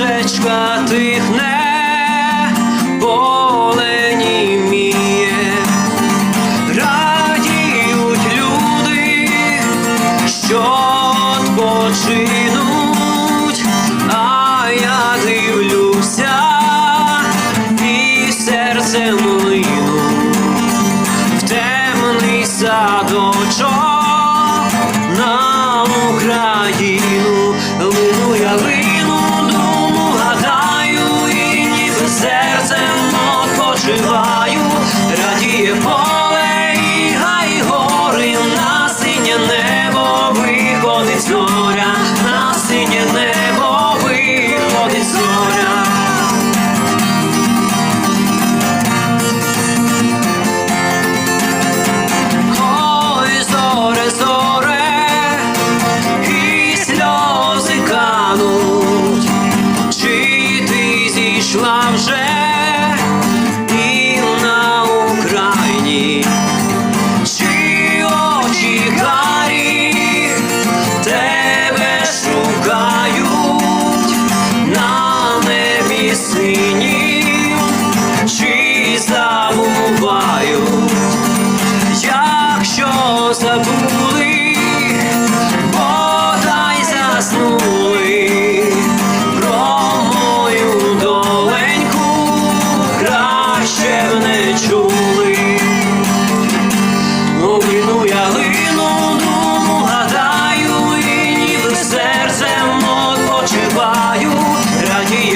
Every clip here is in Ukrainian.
пташечка тихне, зоря, на синє небо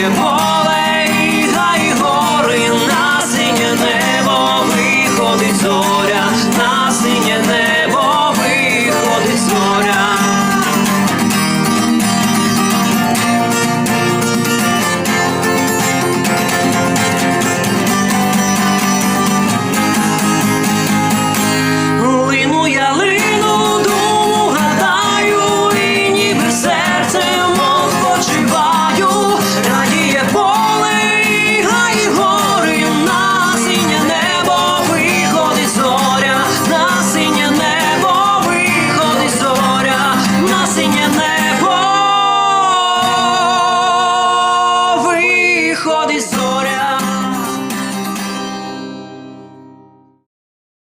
이제 виходить з